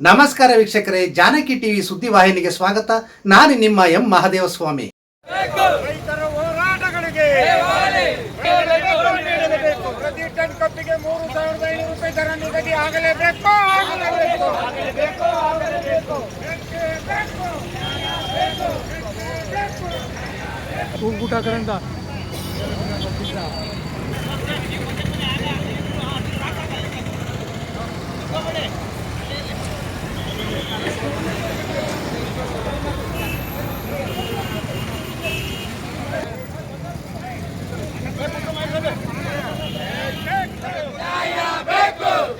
ನಮಸ್ಕಾರ ವೀಕ್ಷಕರೇ ಜಾನಕಿ ಟಿವಿ ಸುದ್ದಿವಾಹಿನಿಗೆ ಸ್ವಾಗತ. ನಾನು ನಿಮ್ಮ ಎಂ ಮಹಾದೇವ ಸ್ವಾಮಿ ರೈತರ ಹೋರಾಟಗಳಿಗೆ. ಪ್ರತಿ ಟನ್ ಕಬ್ಬಿಗೆ ಮೂರು ಸಾವಿರದ ಐನೂರು ರೂಪಾಯಿ ದರ ನಿಗದಿ ಆಗಲೇಬೇಕು. ಆಗಲೇಬೇಕು ಆಗಲೇಬೇಕು ಆಗಲೇಬೇಕು ಬೇಕೇ ಬೇಕು. ಊಟ ಕರಂತ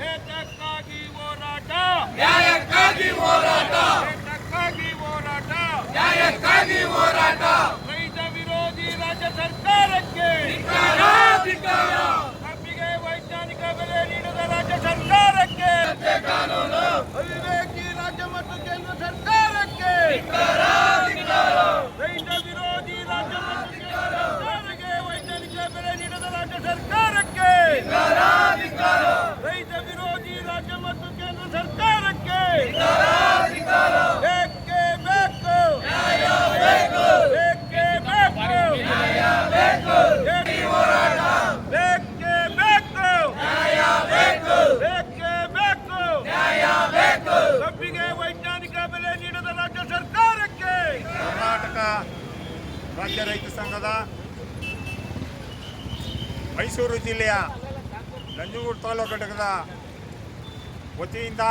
ಏತಕ್ಕಾಗಿ ಹೋರಾಟ ನ್ಯಾಯಕ್ಕಾಗಿ ಹೋರಾಟ ಏತಕ್ಕಾಗಿ ಹೋರಾಟ ನ್ಯಾಯಕ್ಕಾಗಿ ಹೋರಾಟ ರೈತ ವಿರೋಧಿ ರಾಜ್ಯ ಸರ್ಕಾರಕ್ಕೆ ಕಬ್ಬಿಗೆ ವೈಜ್ಞಾನಿಕ ಬೆಲೆ ನೀಡದ ರಾಜ್ಯ ಸರ್ಕಾರಕ್ಕೆ ಅವಿವೇಕಿ ರಾಜ್ಯ ಮತ್ತು ಕೇಂದ್ರ ಸರ್ಕಾರಕ್ಕೆ ರೈತ ವಿರೋಧಿ ರಾಜ್ಯ ಮತ್ತು ಕೇಂದ್ರ ಸರ್ಕಾರಕ್ಕೆ ವೈಜ್ಞಾನಿಕ ಬೆಲೆ ನೀಡದ ರಾಜ್ಯ ಸರ್ಕಾರಕ್ಕೆ ರೈತ ವಿರೋಧಿ ರಾಜ್ಯ ಮತ್ತು ಕೇಂದ್ರ ಸರ್ಕಾರಕ್ಕೆ ಬೇಕೇ ಬೇಕು ಬೇಕೇ ಬೇಕು ಬೇಕೇ ಬೇಕು ಬೇಕೇ ಬೇಕು ಕಬ್ಬಿಗೆ ವೈಜ್ಞಾನಿಕ ಬೆಲೆ ನೀಡದ ರಾಜ್ಯ ಸರ್ಕಾರಕ್ಕೆ ಕರ್ನಾಟಕ ರಾಜ್ಯ ರೈತ ಸಂಘದ ಮೈಸೂರು ಜಿಲ್ಲೆಯ ನಂಜನಗೂಡು ತಾಲೂಕು ಘಟಕದ ವತಿಯಿಂದ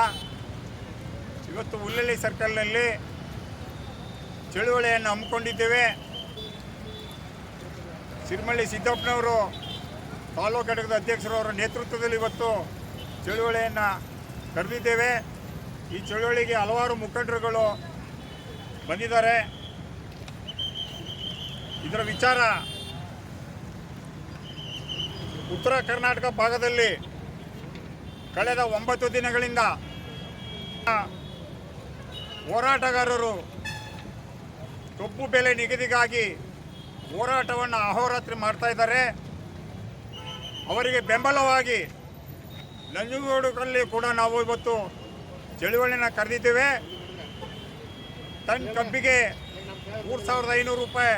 ಇವತ್ತು ಹುಲ್ಲಳ್ಳಿ ಸರ್ಕಲ್ನಲ್ಲಿ ಚಳುವಳಿಯನ್ನು ಹಮ್ಮಿಕೊಂಡಿದ್ದೇವೆ. ಸಿರಿಮಳ್ಳಿ ಸಿದ್ದಪ್ಪನವರು, ತಾಲೂಕು ಘಟಕದ ಅಧ್ಯಕ್ಷರವರ ನೇತೃತ್ವದಲ್ಲಿ ಇವತ್ತು ಚಳುವಳಿಯನ್ನು ಕರೆದಿದ್ದೇವೆ. ಈ ಚಳುವಳಿಗೆ ಹಲವಾರು ಮುಖಂಡರುಗಳು ಬಂದಿದ್ದಾರೆ. ಇದರ ವಿಚಾರ ಉತ್ತರ ಕರ್ನಾಟಕ ಭಾಗದಲ್ಲಿ ಕಳೆದ ಒಂಬತ್ತು ದಿನಗಳಿಂದ ಹೋರಾಟಗಾರರು ಕಬ್ಬು ಬೆಲೆ ನಿಗದಿಗಾಗಿ ಹೋರಾಟವನ್ನು ಅಹೋರಾತ್ರಿ ಮಾಡ್ತಾ ಇದ್ದಾರೆ. ಅವರಿಗೆ ಬೆಂಬಲವಾಗಿ ನಂಜುಗೋಡುಗಳಲ್ಲಿ ಕೂಡ ನಾವು ಇವತ್ತು ಚಳುವಳಿನ ಕರೆದಿದ್ದೇವೆ. ಟನ್ ಕಬ್ಬಿಗೆ ಮೂರು ಸಾವಿರದ ಐನೂರು ರೂಪಾಯಿ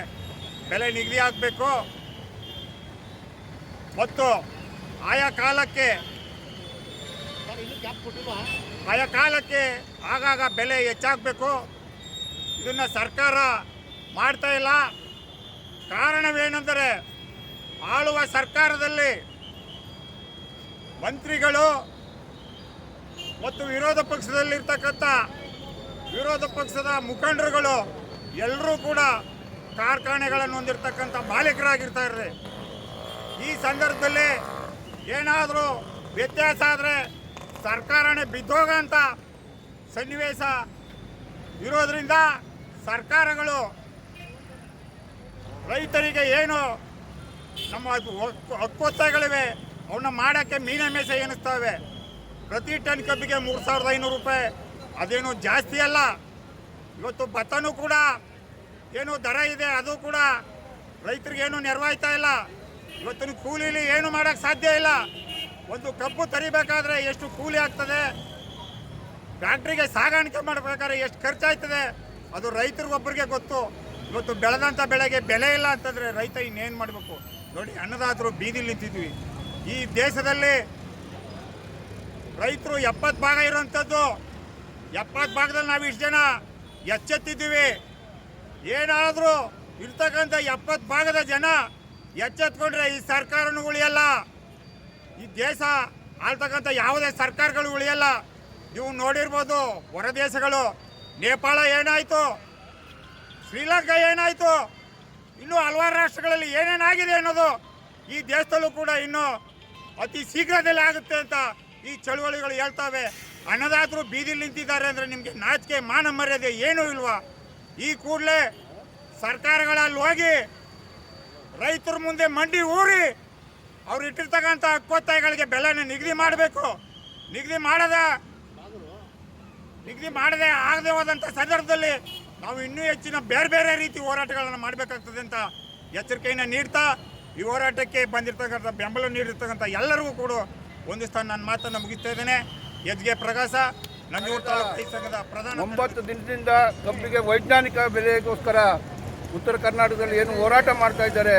ಬೆಲೆ ನಿಗದಿ ಆಗಬೇಕು. ಮತ್ತು ಆಯಾ ಕಾಲಕ್ಕೆ ಆಯಾ ಕಾಲಕ್ಕೆ ಆಗಾಗ ಬೆಲೆ ಹೆಚ್ಚಾಗಬೇಕು. ಇದನ್ನು ಸರ್ಕಾರ ಮಾಡ್ತಾ ಇಲ್ಲ. ಕಾರಣವೇನೆಂದರೆ ಆಳುವ ಸರ್ಕಾರದಲ್ಲಿ ಮಂತ್ರಿಗಳು ಮತ್ತು ವಿರೋಧ ಪಕ್ಷದಲ್ಲಿರ್ತಕ್ಕಂಥ ವಿರೋಧ ಪಕ್ಷದ ಮುಖಂಡರುಗಳು ಎಲ್ಲರೂ ಕೂಡ ಕಾರ್ಖಾನೆಗಳನ್ನು ಹೊಂದಿರತಕ್ಕಂಥ ಮಾಲೀಕರಾಗಿರ್ತಾರೆ ಈ ಸಂದರ್ಭದಲ್ಲಿ ಏನಾದರೂ ವ್ಯತ್ಯಾಸ ಆದರೆ ಸರ್ಕಾರನೇ ಬಿದ್ದೋಗಂಥ ಸನ್ನಿವೇಶ ಇರೋದರಿಂದ ಸರ್ಕಾರಗಳು ರೈತರಿಗೆ ಏನು ನಮ್ಮ ಹಕ್ಕು- ಹಕ್ಕೊತ್ತಾಯಗಳಿವೆ ಅವನ್ನ ಮಾಡೋಕ್ಕೆ ಮೀನ ಮೇಸ ಎನಿಸ್ತವೆ. ಪ್ರತಿ ಟನ್ ಕಬ್ಬಿಗೆ ಮೂರು ಸಾವಿರದ ಐನೂರು ರೂಪಾಯಿ. ಅದೇನು ಜಾಸ್ತಿ ಅಲ್ಲ. ಇವತ್ತು ಭತ್ತನೂ ಕೂಡ ಏನು ದರ ಇದೆ, ಅದು ಕೂಡ ರೈತರಿಗೆ ಏನು ನೆರವಾಯ್ತಾ ಇಲ್ಲ. ಇವತ್ತಿನ ಕೂಲಿಲಿ ಏನು ಮಾಡೋಕ್ಕೆ ಸಾಧ್ಯ ಇಲ್ಲ. ಒಂದು ಕಬ್ಬು ತರಿಬೇಕಾದ್ರೆ ಎಷ್ಟು ಕೂಲಿ ಆಗ್ತದೆ? ಫ್ಯಾಕ್ಟ್ರಿಗೆ ಸಾಗಾಣಿಕೆ ಮಾಡಬೇಕಾದ್ರೆ ಎಷ್ಟು ಖರ್ಚಾಯ್ತದೆ? ಅದು ರೈತರಿಗೊಬ್ಬರಿಗೆ ಗೊತ್ತು. ಇವತ್ತು ಬೆಳೆದಂಥ ಬೆಳೆಗೆ ಬೆಲೆ ಇಲ್ಲ ಅಂತಂದರೆ ರೈತ ಇನ್ನೇನು ಮಾಡಬೇಕು? ನೋಡಿ, ಅನ್ನದಾತರು ಬೀದಿಲಿ ನಿಂತಿದ್ವಿ. ಈ ದೇಶದಲ್ಲಿ ರೈತರು ಎಪ್ಪತ್ತು ಭಾಗ ಇರೋವಂಥದ್ದು. ಎಪ್ಪತ್ತು ಭಾಗದಲ್ಲಿ ನಾವು ಇಷ್ಟು ಜನ ಎಚ್ಚೆತ್ತಿದ್ದೀವಿ. ಏನಾದರೂ ಇರ್ತಕ್ಕಂಥ ಎಪ್ಪತ್ತು ಭಾಗದ ಜನ ಎಚ್ಚೆತ್ಕೊಂಡ್ರೆ ಈ ಸರ್ಕಾರನೂ ಉಳಿಯಲ್ಲ. ಈ ದೇಶ ಆಳ್ತಕ್ಕಂಥ ಯಾವುದೇ ಸರ್ಕಾರಗಳು ಉಳಿಯಲ್ಲ. ನೀವು ನೋಡಿರ್ಬೋದು ಹೊರ ದೇಶಗಳು. ನೇಪಾಳ ಏನಾಯಿತು? ಶ್ರೀಲಂಕಾ ಏನಾಯಿತು? ಇನ್ನೂ ಹಲವಾರು ರಾಷ್ಟ್ರಗಳಲ್ಲಿ ಏನೇನಾಗಿದೆ ಅನ್ನೋದು ಈ ದೇಶದಲ್ಲೂ ಕೂಡ ಇನ್ನು ಅತಿ ಶೀಘ್ರದಲ್ಲಿ ಆಗುತ್ತೆ ಅಂತ ಈ ಚಳುವಳಿಗಳು ಹೇಳ್ತಾವೆ. ಅನ್ನದಾದರೂ ಬೀದಿಲಿ ನಿಂತಿದ್ದಾರೆ ಅಂದರೆ ನಿಮಗೆ ನಾಚಿಕೆ, ಮಾನ ಮರ್ಯಾದೆ ಏನೂ ಇಲ್ವಾ? ಈ ಕೂಡಲೇ ಸರ್ಕಾರಗಳಲ್ಲಿ ಹೋಗಿ ರೈತರ ಮುಂದೆ ಮಂಡಿ ಊರಿ ಅವ್ರು ಇಟ್ಟಿರ್ತಕ್ಕಂಥ ಹಕ್ಕೊತ್ತಾಯಗಳಿಗೆ ಬೆಲೆನ ನಿಗದಿ ಮಾಡಬೇಕು. ನಿಗದಿ ಮಾಡದ, ನಿಗದಿ ಮಾಡದೆ ಆಗದೆ ಹೋದಂಥ ಸಂದರ್ಭದಲ್ಲಿ ನಾವು ಇನ್ನೂ ಹೆಚ್ಚಿನ ಬೇರೆ ಬೇರೆ ರೀತಿ ಹೋರಾಟಗಳನ್ನು ಮಾಡಬೇಕಾಗ್ತದೆ ಅಂತ ಎಚ್ಚರಿಕೆಯನ್ನು ನೀಡ್ತಾ, ಈ ಹೋರಾಟಕ್ಕೆ ಬಂದಿರತಕ್ಕಂಥ ಬೆಂಬಲ ನೀಡಿರ್ತಕ್ಕಂಥ ಎಲ್ಲರಿಗೂ ಕೂಡ ಒಂದು ಸ್ಥಾನ ನನ್ನ ಮಾತನ್ನು ಮುಗಿಸ್ತಾ ಇದ್ದೇನೆ. ಎಚ್ ಪ್ರಕಾಶ ಒಂಬತ್ತು ದಿನದಿಂದ ಕಬ್ಬಿಗೆ ವೈಜ್ಞಾನಿಕ ಬೆಲೆಗೋಸ್ಕರ ಉತ್ತರ ಕರ್ನಾಟಕದಲ್ಲಿ ಏನು ಹೋರಾಟ ಮಾಡ್ತಾ ಇದ್ದಾರೆ,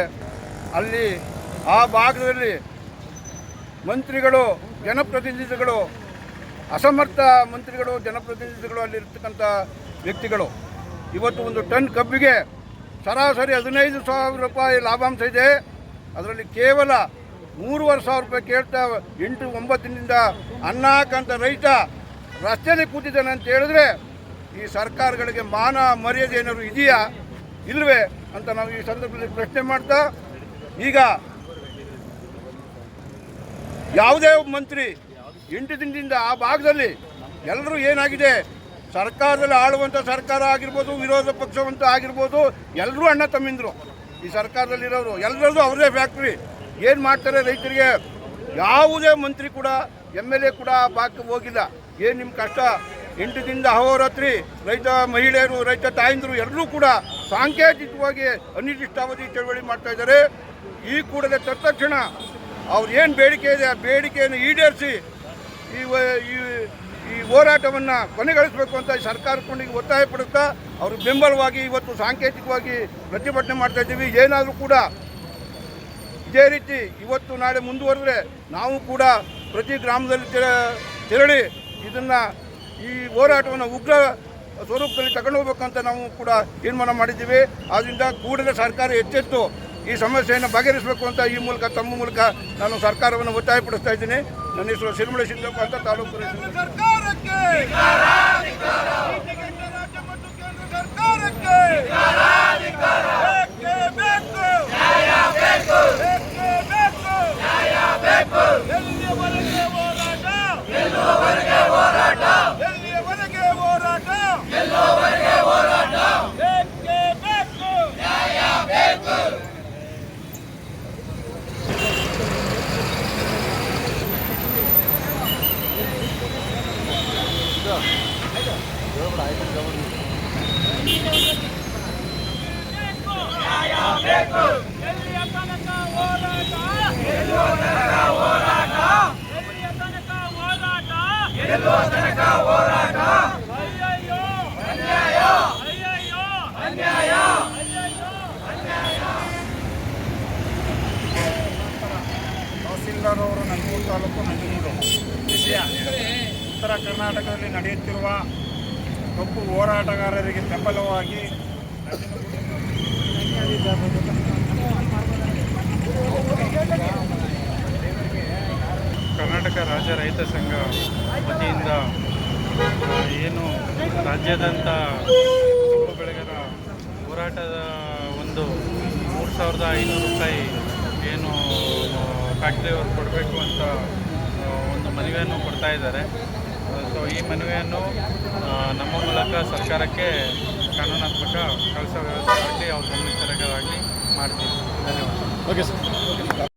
ಅಲ್ಲಿ ಆ ಭಾಗದಲ್ಲಿ ಮಂತ್ರಿಗಳು, ಜನಪ್ರತಿನಿಧಿಗಳು, ಅಸಮರ್ಥ ಮಂತ್ರಿಗಳು, ಜನಪ್ರತಿನಿಧಿಗಳು ಅಲ್ಲಿರ್ತಕ್ಕಂಥ ವ್ಯಕ್ತಿಗಳು. ಇವತ್ತು ಒಂದು ಟನ್ ಕಬ್ಬಿಗೆ ಸರಾಸರಿ ಹದಿನೈದು ಸಾವಿರ ರೂಪಾಯಿ ಲಾಭಾಂಶ ಇದೆ. ಅದರಲ್ಲಿ ಕೇವಲ ಮೂರುವರೆ ಸಾವಿರ ರೂಪಾಯಿ ಕೇಳ್ತಾ ಎಂಟು ಒಂಬತ್ತು ದಿನದಿಂದ ರೈತ ರಸ್ತೆಯಲ್ಲಿ ಕೂತಿದ್ದಾನೆ ಅಂತ ಹೇಳಿದ್ರೆ ಈ ಸರ್ಕಾರಗಳಿಗೆ ಮಾನ ಮರ್ಯಾದೆ ಏನಾದ್ರು ಇದೆಯಾ? ಇಲ್ವೇ ಅಂತ ನಾವು ಈ ಸಂದರ್ಭದಲ್ಲಿ ಪ್ರಶ್ನೆ ಮಾಡ್ತಾ, ಈಗ ಯಾವುದೇ ಮಂತ್ರಿ ಎಂಟು ದಿನದಿಂದ ಆ ಭಾಗದಲ್ಲಿ ಎಲ್ಲರೂ ಏನಾಗಿದೆ? ಸರ್ಕಾರದಲ್ಲಿ ಆಳುವಂಥ ಸರ್ಕಾರ ಆಗಿರ್ಬೋದು, ವಿರೋಧ ಪಕ್ಷವಂತ ಆಗಿರ್ಬೋದು, ಎಲ್ಲರೂ ಅಣ್ಣ ತಮ್ಮಿಂದರು. ಈ ಸರ್ಕಾರದಲ್ಲಿರೋರು ಎಲ್ಲರದ್ದು ಅವ್ರದೇ ಫ್ಯಾಕ್ಟ್ರಿ ಏನು ಮಾಡ್ತಾರೆ ರೈತರಿಗೆ? ಯಾವುದೇ ಮಂತ್ರಿ ಕೂಡ ಎಂ ಎಲ್ ಎ ಕೂಡ ಆ ಭಾಗಕ್ಕೆ ಹೋಗಿಲ್ಲ. ಏನು ನಿಮ್ಮ ಕಷ್ಟ? ಎಂಟು ದಿನದ ಅಹೋರಾತ್ರಿ ರೈತ, ಮಹಿಳೆಯರು, ರೈತ ತಾಯಂದಿರು ಎಲ್ಲರೂ ಕೂಡ ಸಾಂಕೇತಿಕವಾಗಿ ಅನಿರ್ದಿಷ್ಟಾವಧಿ ಚಳವಳಿ ಮಾಡ್ತಾ ಇದ್ದಾರೆ. ಈ ಕೂಡಲೇ ತತ್ಕ್ಷಣ ಅವ್ರು ಏನು ಬೇಡಿಕೆ ಇದೆ, ಆ ಬೇಡಿಕೆಯನ್ನು ಈಡೇರಿಸಿ ಈ ಈ ಹೋರಾಟವನ್ನು ಕೊನೆಗೊಳಿಸಬೇಕು ಅಂತ ಈ ಸರ್ಕಾರ ಕೊಂಡಿಗೆ ಒತ್ತಾಯ ಪಡುತ್ತಾ ಅವರು ಬೆಂಬಲವಾಗಿ ಇವತ್ತು ಸಾಂಕೇತಿಕವಾಗಿ ಪ್ರತಿಭಟನೆ ಮಾಡ್ತಾ ಇದ್ದೀವಿ. ಏನಾದರೂ ಕೂಡ ಇದೇ ರೀತಿ ಇವತ್ತು ನಾಳೆ ಮುಂದುವರೆದ್ರೆ ನಾವು ಕೂಡ ಪ್ರತಿ ಗ್ರಾಮದಲ್ಲಿ ತೆರ- ತೆರಳಿ ಇದನ್ನು ಈ ಹೋರಾಟವನ್ನು ಉಗ್ರ ಸ್ವರೂಪದಲ್ಲಿ ತಗೊಂಡು ಹೋಗ್ಬೇಕಂತ ನಾವು ಕೂಡ ತೀರ್ಮಾನ ಮಾಡಿದ್ದೀವಿ. ಆದ್ದರಿಂದ ಕೂಡಲೇ ಸರ್ಕಾರ ಎಚ್ಚೆತ್ತು ಈ ಸಮಸ್ಯೆಯನ್ನು ಬಗೆಹರಿಸಬೇಕು ಅಂತ ಈ ಮೂಲಕ, ತಮ್ಮ ಮೂಲಕ ನಾನು ಸರ್ಕಾರವನ್ನು ಒತ್ತಾಯಪಡಿಸ್ತಾ ಇದ್ದೀನಿ. ನನ್ನ ಹೆಸರು ಸಿರಿಮಳೆ ಸಿದ್ದಪ್ಪ ಅಂತ ತಾಲೂಕು ತಹಸೀಲ್ದಾರ್ ಅವರು ನಂಜೂರು ತಾಲೂಕು ನಂಜನಗೂಡು ವಿಷಯ. ಉತ್ತರ ಕರ್ನಾಟಕದಲ್ಲಿ ನಡೆಯುತ್ತಿರುವ ಕಬ್ಬು ಹೋರಾಟಗಾರರಿಗೆ ಬೆಂಬಲವಾಗಿ ಕರ್ನಾಟಕ ರೈತ ಸಂಘ ವತಿಯಿಂದ ಏನು ರಾಜ್ಯಾದ್ಯಂತ ಬೆಳೆಗಾರ ಹೋರಾಟದ ಒಂದು ಮೂರು ಸಾವಿರದ ಐನೂರು ರೂಪಾಯಿ ಏನು ಫ್ಯಾಕ್ಟ್ರಿಯವರು ಕೊಡಬೇಕು ಅಂತ ಒಂದು ಮನವಿಯನ್ನು ಕೊಡ್ತಾ ಇದ್ದಾರೆ. ಸೊ ಈ ಮನವಿಯನ್ನು ನಮ್ಮ ಮೂಲಕ ಸರ್ಕಾರಕ್ಕೆ ಕಾನೂನಾತ್ಮಕ ಕೆಲಸ ವ್ಯವಸ್ಥೆ ಆಗಲಿ, ಅವ್ರ ಗಮನಿಸಲಾಗಿ ಮಾಡ್ತೀವಿ. ಧನ್ಯವಾದ.